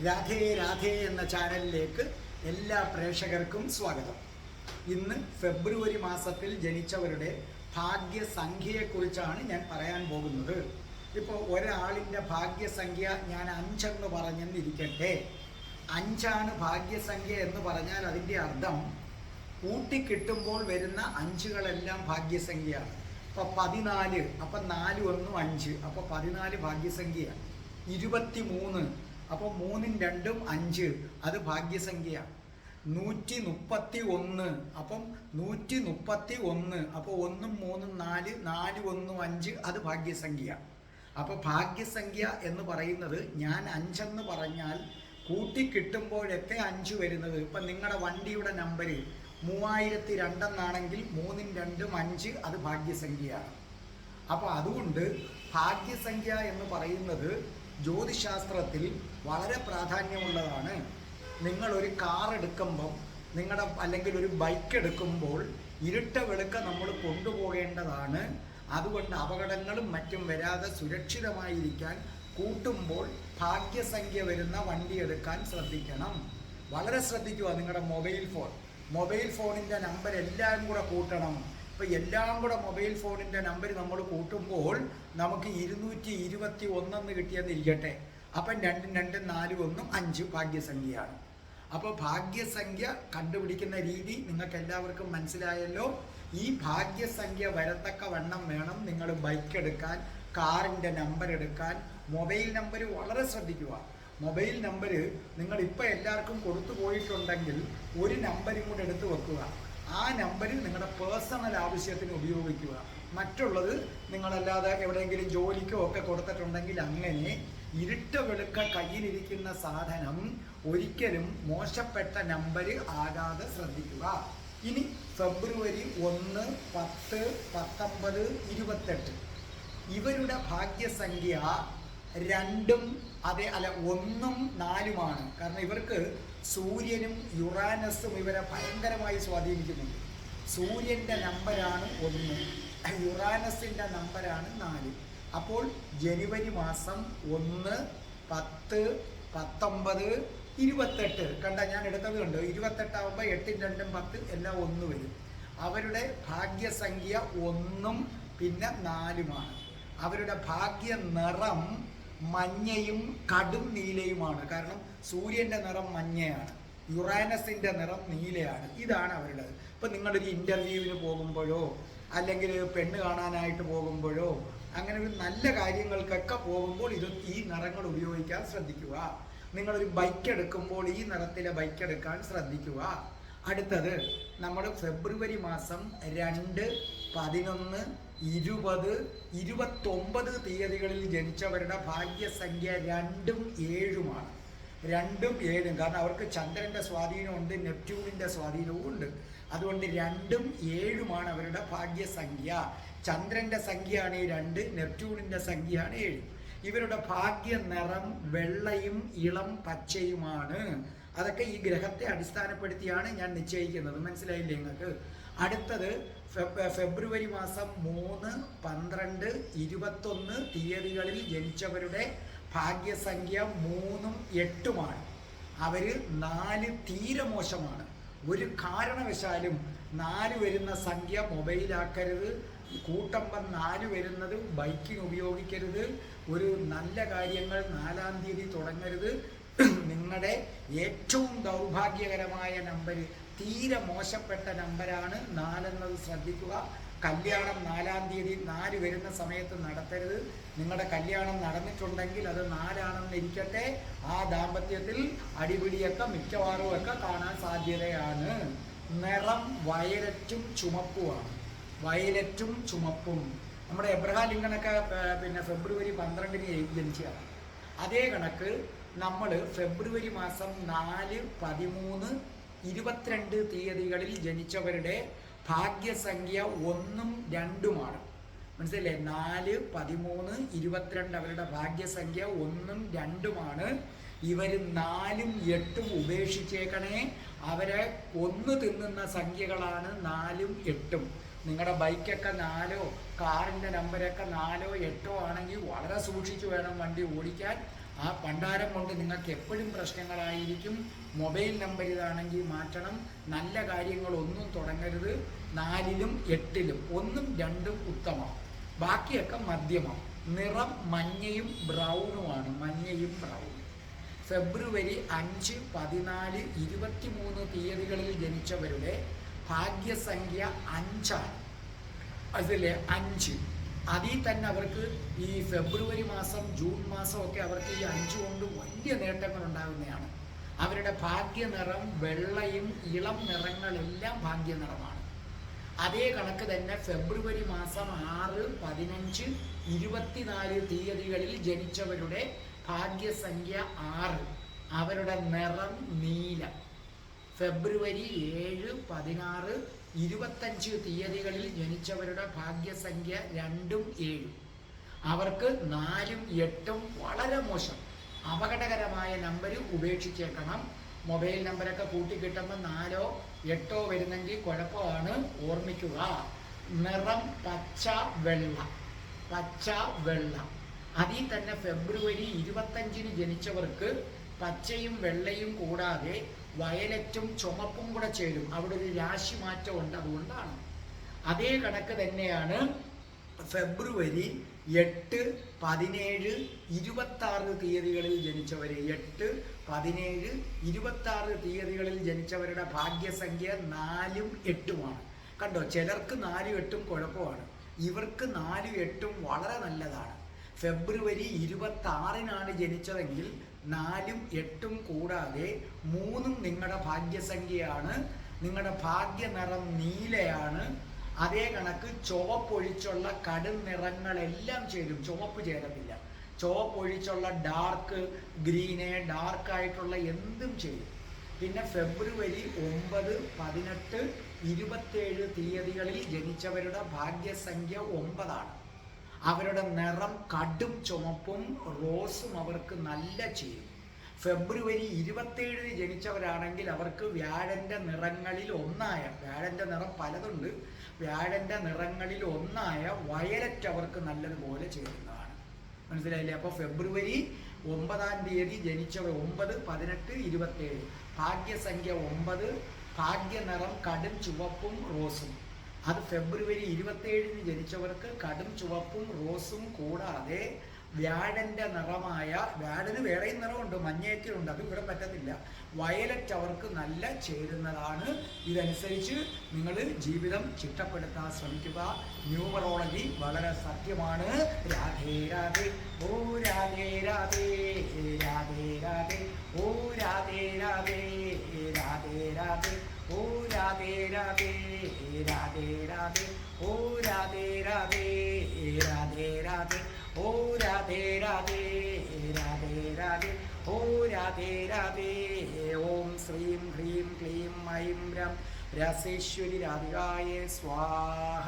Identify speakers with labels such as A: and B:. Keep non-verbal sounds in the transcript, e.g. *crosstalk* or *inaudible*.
A: രാധേ രാധേ എന്ന ചാനലിലേക്ക് എല്ലാ പ്രേക്ഷകർക്കും സ്വാഗതം. ഇന്ന് ഫെബ്രുവരി മാസത്തിൽ ജനിച്ചവരുടെ ഭാഗ്യസംഖ്യയെക്കുറിച്ചാണ് ഞാൻ പറയാൻ പോകുന്നത്. ഇപ്പോൾ ഒരാളിന്റെ ഭാഗ്യസംഖ്യ ഞാൻ അഞ്ചെന്ന് പറഞ്ഞെന്നിരിക്കട്ടെ. അഞ്ചാണ് ഭാഗ്യസംഖ്യ എന്ന് പറഞ്ഞാൽ അതിന്റെ അർത്ഥം കൂട്ടിക്കിട്ടുമ്പോൾ വരുന്ന അഞ്ചുകളെല്ലാം ഭാഗ്യസംഖ്യയാണ്. അപ്പോൾ പതിനാല് അപ്പം നാല് ഒന്നും അഞ്ച് അപ്പോൾ പതിനാല് ഭാഗ്യസംഖ്യയാണ്. ഇരുപത്തി മൂന്ന് അപ്പോൾ മൂന്നും രണ്ടും അഞ്ച്. അത് ഭാഗ്യസംഖ്യയാണ് നൂറ്റി മുപ്പത്തി ഒന്ന് അപ്പം നൂറ്റി മുപ്പത്തി ഒന്ന് അപ്പോൾ ഒന്നും മൂന്നും നാല് നാല് ഒന്നും അഞ്ച്. അത് ഭാഗ്യസംഖ്യ. അപ്പോൾ ഭാഗ്യസംഖ്യ എന്ന് പറയുന്നത് ഞാൻ അഞ്ചെന്ന് പറഞ്ഞാൽ കൂട്ടി കിട്ടുമ്പോഴൊക്കെ അഞ്ച് വരുന്നത്. ഇപ്പം നിങ്ങളുടെ വണ്ടിയുടെ നമ്പർ മൂവായിരത്തി രണ്ടെന്നാണെങ്കിൽ മൂന്നും രണ്ടും അഞ്ച് അത് ഭാഗ്യസംഖ്യയാണ് അപ്പോൾ അതുകൊണ്ട് ഭാഗ്യസംഖ്യ എന്ന് പറയുന്നത് ജ്യോതിശാസ്ത്രത്തിൽ വളരെ പ്രാധാന്യമുള്ളതാണ്. നിങ്ങൾ ഒരു കാർ എടുക്കുമ്പം നിങ്ങളുടെ അല്ലെങ്കിൽ ഒരു ബൈക്ക് എടുക്കുമ്പോൾ ഇരുട്ട വെളുക്ക നമ്മൾ കൊണ്ടുപോകേണ്ടതാണ്. അതുകൊണ്ട് അപകടങ്ങളും മറ്റും വരാതെ സുരക്ഷിതമായിരിക്കാൻ കൂട്ടുമ്പോൾ ഭാഗ്യസംഖ്യ വരുന്ന വണ്ടി എടുക്കാൻ ശ്രദ്ധിക്കണം. വളരെ ശ്രദ്ധിക്കുക നിങ്ങളുടെ മൊബൈൽ ഫോൺ. മൊബൈൽ ഫോണിന്റെ നമ്പർ എല്ലാം കൂടെ കൂട്ടണം. ഇപ്പം എല്ലാം കൂടെ മൊബൈൽ ഫോണിന്റെ നമ്പർ നമ്മൾ കൂട്ടുമ്പോൾ നമുക്ക് ഇരുന്നൂറ്റി ഇരുപത്തി ഒന്നെന്ന് കിട്ടിയെന്നിരിക്കട്ടെ അപ്പം രണ്ടും രണ്ടും നാലും ഒന്നും അഞ്ച് ഭാഗ്യസംഖ്യയാണ്. അപ്പോൾ ഭാഗ്യസംഖ്യ കണ്ടുപിടിക്കുന്ന രീതി നിങ്ങൾക്ക് എല്ലാവർക്കും മനസ്സിലായല്ലോ. ഈ ഭാഗ്യസംഖ്യ വരത്തക്ക വണ്ണം വേണം നിങ്ങൾ ബൈക്ക് എടുക്കാൻ കാറിന്റെ നമ്പർ എടുക്കാൻ. മൊബൈൽ നമ്പർ വളരെ ശ്രദ്ധിക്കുക. മൊബൈൽ നമ്പർ നിങ്ങൾ ഇപ്പോൾ എല്ലാവർക്കും കൊടുത്തു പോയിട്ടുണ്ടെങ്കിൽ ഒരു നമ്പരും കൂടെ എടുത്ത് വെക്കുക. ആ നമ്പർ നിങ്ങളുടെ പേഴ്സണൽ ആവശ്യത്തിന് ഉപയോഗിക്കുക. മറ്റുള്ളത് നിങ്ങളല്ലാതെ എവിടെയെങ്കിലും ജോലിക്കോ ഒക്കെ കൊടുത്തിട്ടുണ്ടെങ്കിൽ അങ്ങനെ ഇരുട്ട വെളുക്ക കയ്യിലിരിക്കുന്ന സാധനം ഒരിക്കലും മോശപ്പെട്ട നമ്പർ ആകാതെ ശ്രദ്ധിക്കുക. ഇനി ഫെബ്രുവരി ഒന്ന് പത്ത് പത്തൊമ്പത് ഇരുപത്തെട്ട്. ഇവരുടെ ഭാഗ്യസംഖ്യ രണ്ടും അതെ അല്ല ഒന്നും നാലുമാണ്. കാരണം ഇവർക്ക് സൂര്യനും യുറാനസും ഇവരെ ഭയങ്കരമായി സ്വാധീനിക്കുന്നുണ്ട്. സൂര്യന്റെ നമ്പരാണ് ഒന്ന് യുറാനസിന്റെ നമ്പരാണ് നാല്. അപ്പോൾ ജനുവരി മാസം ഒന്ന് പത്ത് പത്തൊമ്പത് ഇരുപത്തെട്ട്. കണ്ട ഞാൻ എടുത്തത് കണ്ടു? ഇരുപത്തെട്ടാവുമ്പോൾ എട്ടും രണ്ടും പത്ത് എല്ലാം ഒന്ന് വരും. അവരുടെ ഭാഗ്യസംഖ്യ ഒന്നും പിന്നെ നാലുമാണ്. അവരുടെ ഭാഗ്യ നിറം മഞ്ഞയും കടും നീലയുമാണ്. കാരണം സൂര്യന്റെ നിറം മഞ്ഞയാണ്. യുറാനസിന്റെ നിറം നീലയാണ്. ഇതാണ് അവരുടെ ഇപ്പം നിങ്ങളൊരു ഇന്റർവ്യൂവിന് പോകുമ്പോഴോ അല്ലെങ്കിൽ പെണ്ണ് കാണാനായിട്ട് പോകുമ്പോഴോ അങ്ങനെ ഒരു നല്ല കാര്യങ്ങൾക്കൊക്കെ പോകുമ്പോൾ ഇത് ഈ നിറങ്ങൾ ഉപയോഗിക്കാൻ ശ്രദ്ധിക്കുക. നിങ്ങളൊരു ബൈക്ക് എടുക്കുമ്പോൾ ഈ നിറത്തിലെ ബൈക്ക് എടുക്കാൻ ശ്രദ്ധിക്കുക. അടുത്തത് നമ്മൾ ഫെബ്രുവരി മാസം രണ്ട് പതിനൊന്ന് ഇരുപത് ഇരുപത്തൊമ്പത് തീയതികളിൽ ജനിച്ചവരുടെ ഭാഗ്യസംഖ്യ രണ്ടും ഏഴുമാണ്. രണ്ടും ഏഴും. കാരണം അവർക്ക് ചന്ദ്രന്റെ സ്വാധീനമുണ്ട് നെപ്റ്റ്യൂണിന്റെ സ്വാധീനവും ഉണ്ട്. അതുകൊണ്ട് രണ്ടും ഏഴുമാണ് അവരുടെ ഭാഗ്യസംഖ്യ. ചന്ദ്രന്റെ സംഖ്യയാണ് ഈ രണ്ട് നെപ്റ്റ്യൂണിന്റെ സംഖ്യയാണ് ഏഴ്. ഇവരുടെ ഭാഗ്യ നിറം വെള്ളയും ഇളം പച്ചയുമാണ്. അതൊക്കെ ഈ ഗ്രഹത്തെ അടിസ്ഥാനപ്പെടുത്തിയാണ് ഞാൻ നിശ്ചയിക്കുന്നത്. മനസ്സിലായില്ലേ നിങ്ങൾക്ക്? അടുത്തത് ഫെബ്രുവരി മാസം മൂന്ന് പന്ത്രണ്ട് ഇരുപത്തൊന്ന് തീയതികളിൽ ജനിച്ചവരുടെ ഭാഗ്യസംഖ്യ മൂന്നും എട്ടുമാണ്. അവർ നാല് തീരെ മോശമാണ്. ഒരു കാരണവശാലും നാല് വരുന്ന സംഖ്യ മൊബൈലാക്കരുത് കൂട്ടമ്പം നാല് വരുന്നത് ബൈക്കിന് ഉപയോഗിക്കരുത്. ഒരു നല്ല കാര്യങ്ങൾ നാലാം തീയതി തുടങ്ങരുത്. *clears throat* നിങ്ങളുടെ ഏറ്റവും ദൗർഭാഗ്യകരമായ നമ്പർ തീരെ മോശപ്പെട്ട നമ്പരാണ്. നാലെന്നത് ശ്രദ്ധിക്കുക. കല്യാണം നാലാം തീയതി നാല് വരുന്ന സമയത്ത് നടത്തരുത്. നിങ്ങളുടെ കല്യാണം നടന്നിട്ടുണ്ടെങ്കിൽ അത് നാലാണെന്നിരിക്കട്ടെ ആ ദാമ്പത്യത്തിൽ അടിപിടിയൊക്കെ മിക്കവാറും ഒക്കെ കാണാൻ സാധ്യതയാണ്. നിറം വയലറ്റും ചുമപ്പുമാണ്. വയലറ്റും ചുമപ്പും. നമ്മുടെ എബ്രഹാം ലിങ്കണൊക്കെ പിന്നെ ഫെബ്രുവരി പന്ത്രണ്ടിന് ജനിച്ചതാണ്? അതേ കണക്ക് നമ്മൾ ഫെബ്രുവരി മാസം നാല് പതിമൂന്ന് ഇരുപത്തിരണ്ട് തീയതികളിൽ ജനിച്ചവരുടെ ഭാഗ്യസംഖ്യ ഒന്നും രണ്ടുമാണ്. മനസ്സിലല്ലേ നാല് പതിമൂന്ന് ഇരുപത്തിരണ്ട് അവരുടെ ഭാഗ്യസംഖ്യ ഒന്നും രണ്ടുമാണ്. ഇവർ നാലും എട്ടും ഉപേക്ഷിച്ചേക്കണേ. അവരെ ഒന്ന് തിന്നുന്ന സംഖ്യകളാണ് നാലും എട്ടും. നിങ്ങളുടെ ബൈക്കൊക്കെ നാലോ കാറിന്റെ നമ്പരൊക്കെ നാലോ എട്ടോ ആണെങ്കിൽ വളരെ സൂക്ഷിച്ചു വേണം വണ്ടി ഓടിക്കാൻ. ആ പണ്ടാരം കൊണ്ട് നിങ്ങൾക്ക് എപ്പോഴും പ്രശ്നങ്ങളായിരിക്കും. മൊബൈൽ നമ്പർ ഇതാണെങ്കിൽ മാറ്റണം. നല്ല കാര്യങ്ങളൊന്നും തുടങ്ങരുത്. നാലിലും എട്ടിലും ഒന്നും രണ്ടും ഉത്തമം. ബാക്കിയൊക്കെ മധ്യമം. നിറം മഞ്ഞയും ബ്രൗണുമാണ്. മഞ്ഞയും ബ്രൗണും. ഫെബ്രുവരി അഞ്ച് പതിനാല് ഇരുപത്തിമൂന്ന് തീയതികളിൽ ജനിച്ചവരുടെ ഭാഗ്യസംഖ്യ അഞ്ചാണ്. അതിലെ അഞ്ച്. അതിൽ തന്നെ അവർക്ക് ഈ ഫെബ്രുവരി മാസം ജൂൺ മാസം ഒക്കെ അവർക്ക് ഈ അഞ്ചു കൊണ്ട് വലിയ നേട്ടങ്ങൾ ഉണ്ടാകുന്നതാണ്. അവരുടെ ഭാഗ്യ നിറം വെള്ളയും ഇളം നിറങ്ങളെല്ലാം ഭാഗ്യ നിറമാണ് അതേ കണക്ക് തന്നെ ഫെബ്രുവരി മാസം ആറ് പതിനഞ്ച് ഇരുപത്തിനാല് തീയതികളിൽ ജനിച്ചവരുടെ ഭാഗ്യസംഖ്യ ആറ്. അവരുടെ നിറം നീല. ഫെബ്രുവരി ഏഴ് പതിനാറ് ഇരുപത്തഞ്ച് തീയതികളിൽ ജനിച്ചവരുടെ ഭാഗ്യസംഖ്യ രണ്ടും ഏഴും. അവർക്ക് നാലും എട്ടും വളരെ മോശം. അപകടകരമായ നമ്പർ ഉപേക്ഷിച്ചേക്കണം. മൊബൈൽ നമ്പരൊക്കെ കൂട്ടിക്കിട്ടുമ്പോൾ നാലോ എട്ടോ വരുന്നെങ്കിൽ കുഴപ്പമാണ്. ഓർമ്മിക്കുക. നിറം പച്ച വെള്ള. പച്ച വെള്ള. അതിൽ തന്നെ ഫെബ്രുവരി ഇരുപത്തഞ്ചിന് ജനിച്ചവർക്ക് പച്ചയും വെള്ളയും കൂടാതെ വയലറ്റും ചുമപ്പും കൂടെ ചേരും. അവിടെ ഒരു രാശി മാറ്റം ഉണ്ട്. അതുകൊണ്ടാണ്. അതേ കണക്ക് തന്നെയാണ് ഫെബ്രുവരി എട്ട് പതിനേഴ് ഇരുപത്തി ആറ് തീയതികളിൽ ജനിച്ചവര്. എട്ട് പതിനേഴ് ഇരുപത്തി ആറ് തീയതികളിൽ ജനിച്ചവരുടെ ഭാഗ്യസംഖ്യ നാലും എട്ടുമാണ്. കണ്ടോ? ചിലർക്ക് നാലും എട്ടും കുഴപ്പമാണ്. ഇവർക്ക് നാലും എട്ടും വളരെ നല്ലതാണ്. ഫെബ്രുവരി ഇരുപത്തി ആറിനാണ് ജനിച്ചതെങ്കിൽ നാലും എട്ടും കൂടാതെ മൂന്നും നിങ്ങളുടെ ഭാഗ്യസംഖ്യയാണ്. നിങ്ങളുടെ ഭാഗ്യ നിറം നീലയാണ്. അതേ കണക്ക് ചുവപ്പൊഴിച്ചുള്ള കടും നിറങ്ങളെല്ലാം ചേരും. ചുവപ്പ് ചേരത്തില്ല. ചുവപ്പൊഴിച്ചുള്ള ഡാർക്ക് ഗ്രീന് ഡാർക്കായിട്ടുള്ള എന്തും ചെയ്യും പിന്നെ ഫെബ്രുവരി ഒമ്പത് പതിനെട്ട് ഇരുപത്തേഴ് തീയതികളിൽ ജനിച്ചവരുടെ ഭാഗ്യസംഖ്യ ഒമ്പതാണ്. അവരുടെ നിറം കടും ചുമപ്പും റോസും അവർക്ക് നല്ല ചെയ്യും ഫെബ്രുവരി ഇരുപത്തേഴിന് ജനിച്ചവരാണെങ്കിൽ അവർക്ക് വ്യാഴന്റെ നിറങ്ങളിൽ ഒന്നായ വ്യാഴന്റെ നിറം പലതുണ്ട്. വ്യാഴന്റെ നിറങ്ങളിൽ ഒന്നായ വയലറ്റ് അവർക്ക് നല്ലതുപോലെ ചേരുന്നതാണ്. മനസ്സിലായില്ലേ? അപ്പോൾ ഫെബ്രുവരി ഒമ്പതാം തീയതി ജനിച്ചവർ ഒമ്പത് പതിനെട്ട് ഇരുപത്തേഴ് ഭാഗ്യസംഖ്യ ഒമ്പത് ഭാഗ്യനിറം കടും ചുവപ്പും റോസും. അത് ഫെബ്രുവരി ഇരുപത്തേഴിന് ജനിച്ചവർക്ക് കടും ചുവപ്പും റോസും കൂടാതെ വ്യാഴന്റെ നിറമായ വ്യാഴന് വേറെയും നിറമുണ്ട് മഞ്ഞയൊക്കെ ഉണ്ട് അത് ഇവിടെ പറ്റത്തില്ല. വയലറ്റ് അവർക്ക് നല്ല ചേരുന്നതാണ്. ഇതനുസരിച്ച് നിങ്ങൾ ജീവിതം ചിട്ടപ്പെടുത്താൻ ശ്രമിക്കുക. ന്യൂമറോളജി വളരെ സത്യമാണ്. രാധേ രാധേ ഓ രാധേ രാധേ രാധേ രാധേ ഓ രാധേ രാധേ രാധേ രാധേ. ഓ രാധേ രാധേ രാധേ രാധേ. ഓ രാധേ രാധേ രാധേ രാധേ. ഓ രാധേ രാധേ രാധേ രാധേ. ഓ രാധേ രാധേ ഓം ശ്രീം ഹ്രീം ക്ലീം ഐം രം. രസേശ്വരി രാധികായ സ്വാഹ.